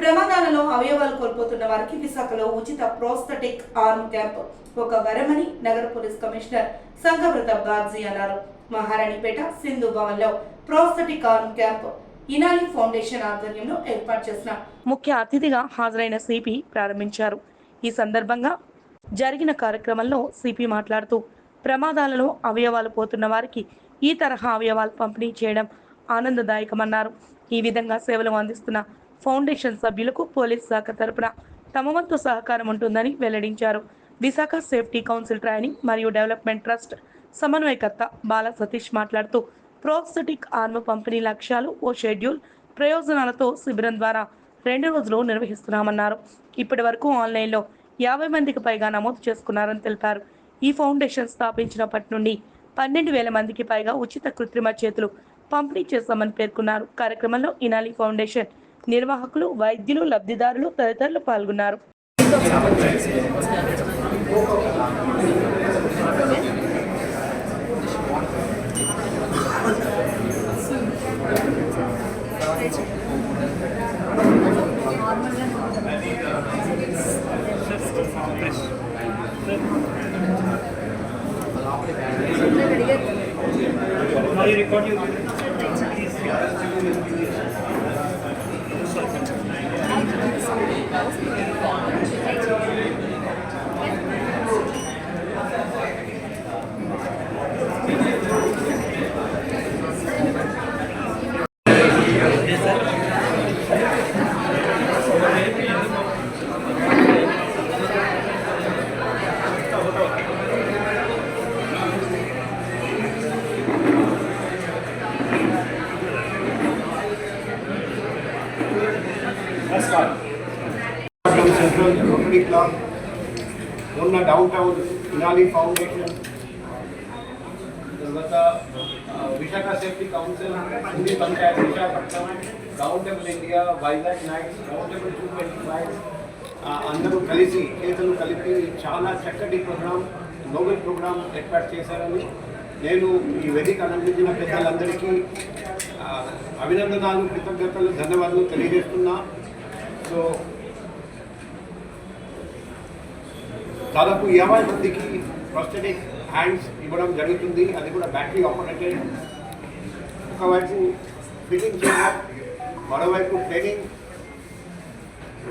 ప్రమాదాలలో అవయవాలు కోల్పోతున్న వారికి విశాఖలో ఉచిత ప్రోస్తటిక్ ఆర్మ్ క్యాంప్ ఒక వరమని నగర పోలీస్ కమిషనర్ సంఘవ్రత బాగ్జీ అన్నారు. మహారాణిపేట సింధు భవన్లో prosthetic arm camp Inali foundation ఆధ్వర్యంలో ఏర్పాటు చేసిన ముఖ్య అతిథిగా హాజరైన సిపి ప్రారంభించారు. ఈ సందర్భంగా జరిగిన కార్యక్రమంలో సిపి మాట్లాడుతూ ప్రమాదాలలో అవయవాలు పోతున్న వారికి ఈ తరహా అవయవాలు పంపిణీ చేయడం ఆనందదాయకమన్నారు. ఈ విధంగా సేవలు అందిస్తున్న ఫౌండేషన్ సభ్యులకు పోలీస్ శాఖ తరపున తమ వంతు సహకారం ఉంటుందని వెల్లడించారు. విశాఖ సేఫ్టీ కౌన్సిల్ ట్రైనింగ్ మరియు డెవలప్మెంట్ ట్రస్ట్ సమన్వయకర్త బాల సతీష్ మాట్లాడుతూ ప్రోస్థెటిక్ ఆర్మ్ పంపిణీ లక్ష్యాలు ఓ షెడ్యూల్ ప్రయోజనాలతో శిబిరం ద్వారా రెండు రోజులు నిర్వహిస్తున్నామన్నారు. ఇప్పటి వరకు ఆన్లైన్లో యాభై మందికి పైగా నమోదు చేసుకున్నారని తెలిపారు. ఈ ఫౌండేషన్ స్థాపించినప్పటి నుండి పన్నెండు వేల మందికి పైగా ఉచిత కృత్రిమ చేతులు పంపిణీ చేస్తామని పేర్కొన్నారు. కార్యక్రమంలో ఇనాలి ఫౌండేషన్ నిర్వాహకులు వైద్యులు లబ్ధిదారులు తదితరులు పాల్గొన్నారు. Now you రోటరీ క్లబ్ ఉన్న డౌన్ టౌన్ ఇనాలి ఫౌండేషన్ తర్వాత Visakha safety council Sindhi panchayat Visakhapatnam down India Vizag nights down two twenty five అందరూ కలిసి చేతులు కలిపి చాలా చక్కటి ప్రోగ్రామ్ నోబెల్ ప్రోగ్రామ్ ఏర్పాటు చేశారని నేను ఈ వేదిక అలంకరించిన పెద్దలందరికీ అభినందనాలు కృతజ్ఞతలు ధన్యవాదాలు తెలియజేస్తున్నా. సో దాదాపు ఇరవై మందికి ప్రొస్థెటిక్ హ్యాండ్స్ ఇవ్వడం జరుగుతుంది. అది కూడా బ్యాటరీ ఆపరేటెడ్ ఒకవైపు ఫిట్టింగ్ చేయడం మరోవైపు ట్రైనింగ్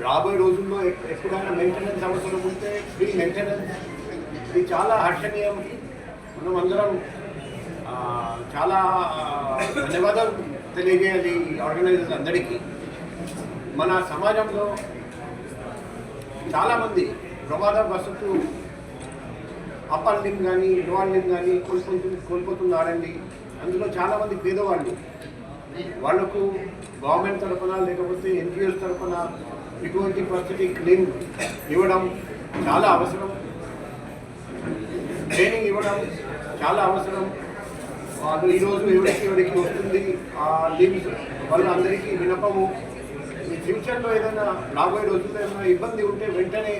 రాబోయే రోజుల్లో ఎప్పుడైనా మెయింటెనెన్స్ అవసరం ఉంటే ఫ్రీ మెయింటెనెన్స్ ఇది చాలా హర్షణీయం. మనం అందరం చాలా ధన్యవాదం ధన్యవాదాలు తెలియజేయాలి ఈ ఆర్గనైజర్స్ అందరికీ. మన సమాజంలో చాలామంది ప్రమాదవశత్తు అప్పర్ లిమ్ కానీ లోవర్ లిమ్ కానీ కోల్పోతు కోల్పోతున్నారండి. అందులో చాలామంది పేదవాళ్ళు. వాళ్ళకు గవర్నమెంట్ తరఫున లేకపోతే ఎన్జిఓస్ తరఫున ఇటువంటి పరిస్థితి లిమ్ ఇవ్వడం చాలా అవసరం. ట్రైనింగ్ ఇవ్వడం చాలా అవసరం. వాళ్ళు ఈరోజు ఎవరికి ఎవరికి వస్తుంది ఆ లిమ్స్ వాళ్ళందరికీ వినపము. ఈ ఫ్యూచర్లో ఏదైనా రాబోయే రోజుల్లో ఏమైనా ఇబ్బంది ఉంటే వెంటనే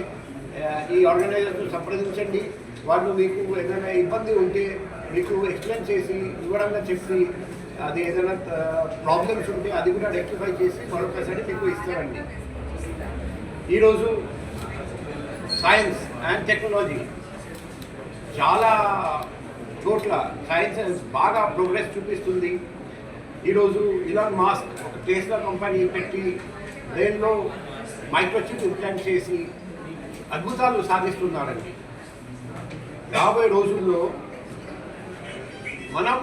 ఈ ఆర్గనైజర్స్ సంప్రదించండి. వాళ్ళు మీకు ఏదైనా ఇబ్బంది ఉంటే మీకు ఎక్స్ప్లెయిన్ చేసి వివరంగా చెప్పి అది ఏదైనా ప్రాబ్లమ్స్ ఉంటే అది కూడా రెక్టిఫై చేసి మరొకసారి మీకు ఇస్తారండి. ఈరోజు సైన్స్ అండ్ టెక్నాలజీ చాలా చోట్ల సైన్స్ బాగా ప్రోగ్రెస్ చూపిస్తుంది. ఈరోజు ఇలాన్ మాస్క్ ఒక టెస్లా కంపెనీ పెట్టి దేనిలో మైక్రోచిప్ ఇంప్లాంట్ చేసి అద్భుతాలు సాధిస్తున్నారండి రాబోయే రోజుల్లో మనం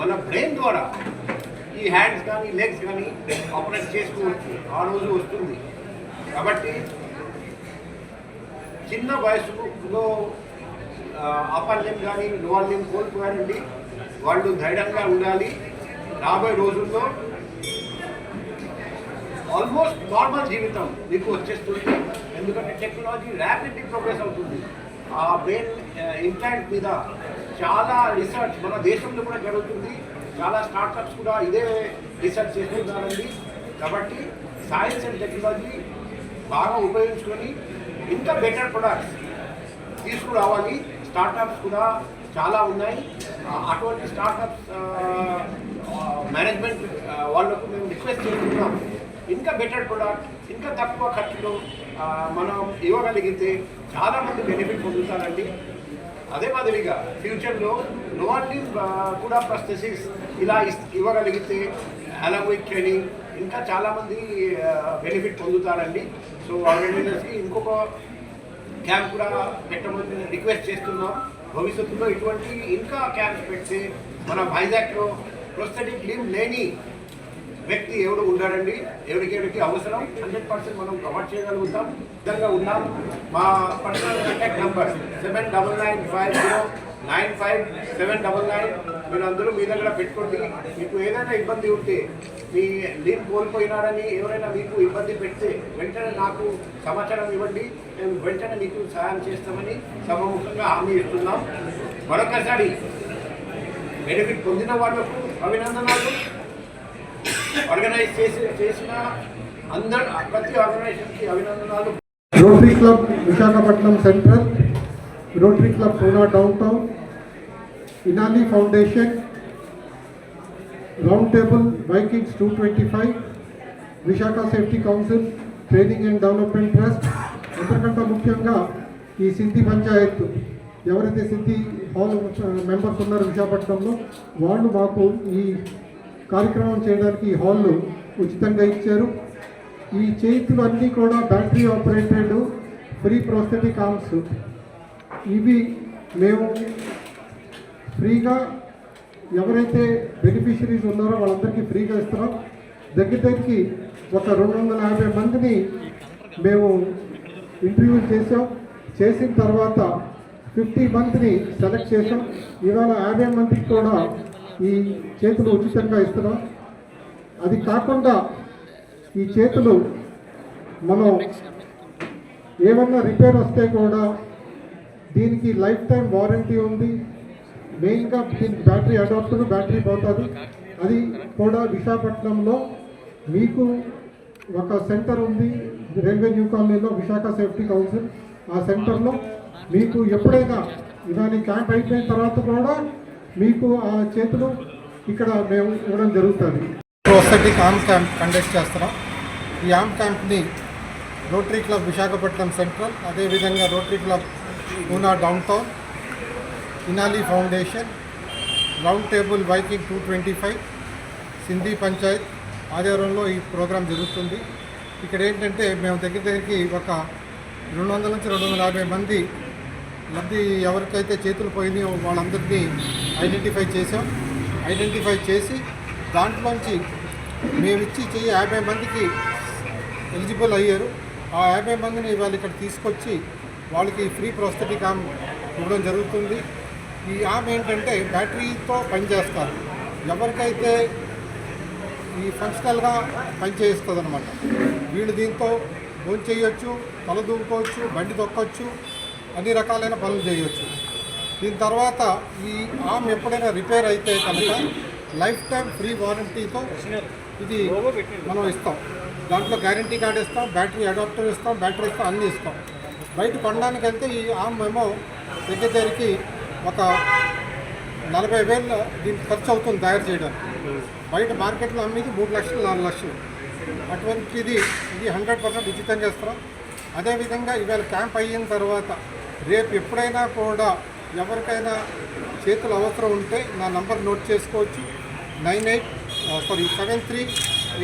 మన బ్రెయిన్ ద్వారా ఈ హ్యాండ్స్ కానీ లెగ్స్ కానీ ఆపరేట్ చేసుకోవచ్చు ఆ రోజు వస్తుంది. కాబట్టి చిన్న వయసులో అప్పర్ లిమ్ కానీ లోవర్ లిమ్ కోల్పోయారండి. వాళ్ళు ధైర్యంగా ఉండాలి. రాబోయే రోజుల్లో ఆల్మోస్ట్ నార్మల్ జీవితం మీకు వచ్చేస్తుంది. ఎందుకంటే టెక్నాలజీ ర్యాపిడ్లీ ప్రోగ్రెస్ అవుతుంది. ఆ బ్రెయిన్ ఇంప్లాంట్ మీద చాలా రీసెర్చ్ మన దేశంలో కూడా జరుగుతుంది. చాలా స్టార్టప్స్ కూడా ఇదే రీసెర్చ్ చేస్తున్నారండి. కాబట్టి సైన్స్ అండ్ టెక్నాలజీ బాగా ఉపయోగించుకొని ఇంకా బెటర్ ప్రొడక్ట్స్ తీసుకురావాలి. స్టార్టప్స్ కూడా చాలా ఉన్నాయి. అటువంటి స్టార్టప్స్ మేనేజ్మెంట్ వాళ్ళకు మేము రిక్వెస్ట్ చేస్తున్నాం. ఇంకా బెటర్ ప్రొడక్ట్ ఇంకా తక్కువ ఖర్చులో మనం ఇవ్వగలిగితే చాలామంది బెనిఫిట్ పొందుతారండి. అదే మాదిరిగా ఫ్యూచర్లో లోన్లీ కూడా ప్రొసెసెస్ ఇలా ఇస్- ఇవ్వగలిగితే అలాంగ్ ట్రైనింగ్ ఇంకా చాలామంది బెనిఫిట్ పొందుతారండి. సో ఆర్గనైజర్స్కి ఇంకొక క్యాంప్ కూడా పెట్టమని రిక్వెస్ట్ చేస్తున్నాం. భవిష్యత్తులో ఇటువంటి ఇంకా క్యాంప్స్ పెడితే మన వైజాగ్లో ప్రొస్థెటిక్ లిమ్ లేని వ్యక్తి ఎవడు ఉన్నాడండి ఎవరికి ఎవరికి అవసరం? హండ్రెడ్ పర్సెంట్ మనం కవర్ చేయగలుగుతాం. విధంగా ఉన్నాం. మా personal contact number seven double nine five zero nine five seven double nine. మీరు అందరూ మీ దగ్గర పెట్టుకోండి. మీకు ఏదైనా ఇబ్బంది ఉంటే మీ లీవ్ కోల్పోయినారని ఎవరైనా మీకు ఇబ్బంది పెడితే వెంటనే నాకు సమాచారం ఇవ్వండి. మేము వెంటనే మీకు సహాయం చేస్తామని సమముఖంగా హామీ ఇస్తున్నాం. మరొకసారి బెనిఫిట్ పొందిన వాళ్ళకు అభినందనాలు. ఆర్గనైజ్ చేసి చేసిన అందరు ప్రతి ఆర్గనైజేషన్కి అభినందనాలు. Rotary club Visakhapatnam central rotary club Poona down town Inali foundation round table vikings two twenty five Visakha safety council training and development trust అంతకంటే ముఖ్యంగా ఈ సింధి పంచాయత్ ఎవరైతే సింధి హాల్ మెంబర్స్ ఉన్నారో విశాఖపట్నంలో వాళ్ళు మాకు ఈ కార్యక్రమం చేయడానికి ఈ హాల్ ఉచితంగా ఇచ్చారు. ఈ చేతులు అన్నీ కూడా battery operated free prosthetic arms ఇవి మేము ఫ్రీగా ఎవరైతే బెనిఫిషరీస్ ఉన్నారో వాళ్ళందరికీ ఫ్రీగా ఇస్తున్నాం. దగ్గర దగ్గరికి ఒక రెండు వందల యాభై మందిని మేము ఇంటర్వ్యూ చేసాం చేసిన తర్వాత ఫిఫ్టీ మంత్ని సెలెక్ట్ చేసాం ఇవాళ యాభై మందికి కూడా ఈ చేతులు ఉచితంగా ఇస్తున్నాం. అది కాకుండా ఈ చేతులు మనం ఏమన్నా రిపేర్ వస్తే కూడా దీనికి లైఫ్ టైం వారంటీ ఉంది. మెయిన్గా దీనికి బ్యాటరీ అడాప్టర్ బ్యాటరీ పోతుంది. అది కూడా విశాఖపట్నంలో మీకు ఒక సెంటర్ ఉంది. రైల్వే న్యూ కాలనీలో విశాఖ సేఫ్టీ కౌన్సిల్. ఆ సెంటర్లో మీకు ఎప్పుడైనా ఇదాని క్యాంప్ అయిపోయిన తర్వాత కూడా మీకు ఆ చేతులు ఇక్కడ మేము ఇవ్వడం జరుగుతుంది. ప్రోస్థెటిక్ ఆమ్ క్యాంప్ కండక్ట్ చేస్తున్నాం. ఈ ఆమ్ క్యాంప్ని రోటరీ క్లబ్ విశాఖపట్నం సెంట్రల్ అదేవిధంగా rotary club Poona down town Inali foundation round table viking two twenty five Sindhi panchayat ఆధ్వర్యంలో ఈ ప్రోగ్రాం జరుగుతుంది. ఇక్కడ ఏంటంటే మేము దగ్గర దగ్గరికి ఒక రెండు వందల నుంచి రెండు వందల యాభై మంది లబ్ధి ఎవరికైతే చేతులు పోయినాయో వాళ్ళందరినీ ఐడెంటిఫై చేసాం ఐడెంటిఫై చేసి దాంట్లోంచి మేము ఇచ్చి చెయ్యి యాభై మందికి ఎలిజిబుల్ అయ్యారు. ఆ యాభై మందిని వాళ్ళు ఇక్కడ తీసుకొచ్చి వాళ్ళకి ఫ్రీ ప్రొస్థెటిక్ ఆమ్ ఇవ్వడం జరుగుతుంది. ఈ ఆమ్ ఏంటంటే బ్యాటరీతో పనిచేస్తారు ఎవరికైతే ఈ ఫంక్షనల్గా పనిచేస్తుంది అనమాట వీళ్ళు దీంతో భోజనం చేయొచ్చు తల దూకోవచ్చు బండి తొక్కొచ్చు అన్ని రకాలైన పనులు చేయవచ్చు దీని తర్వాత ఈ ఆమ్ ఎప్పుడైనా రిపేర్ అయితే కనుక లైఫ్ టైం ఫ్రీ వారంటీతో ఇది మనం ఇస్తాం. దాంట్లో గ్యారంటీ కార్డు ఇస్తాం బ్యాటరీ అడాప్టర్ ఇస్తాం బ్యాటరీ ఇస్తాం అన్నీ ఇస్తాం. బయట కొనడానికి వెళ్తే ఈ ఆమ్ మేము దగ్గర దగ్గరికి ఒక నలభై వేలు దీనికి ఖర్చు అవుతుంది తయారు చేయడానికి. బయట మార్కెట్లో అమ్మేది మూడు లక్షలు నాలుగు లక్షలు. అటువంటిది ఇది హండ్రెడ్ పర్సెంట్ ఉచితంగా చేస్తాం. అదేవిధంగా ఇవాళ క్యాంప్ అయిన తర్వాత రేపు ఎప్పుడైనా కూడా ఎవరికైనా చేతులు అవసరం ఉంటే నా నంబర్ నోట్ చేసుకోవచ్చు. Nine eight sorry seven three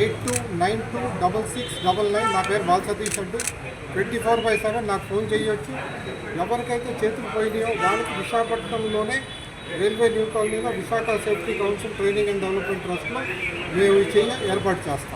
eight two nine two double six double nine నా పేరు బాల్ సతీష్ అంటూ ట్వంటీ ఫోర్ బై సెవెన్ నాకు ఫోన్ చేయొచ్చు. ఎవరికైతే చేతులు పోయినాయో వాళ్ళకి విశాఖపట్నంలోనే రైల్వే న్యూ కాలనీలో Visakha safety council training and development ట్రస్ట్లో మేము చేయ ఏర్పాటు చేస్తాం.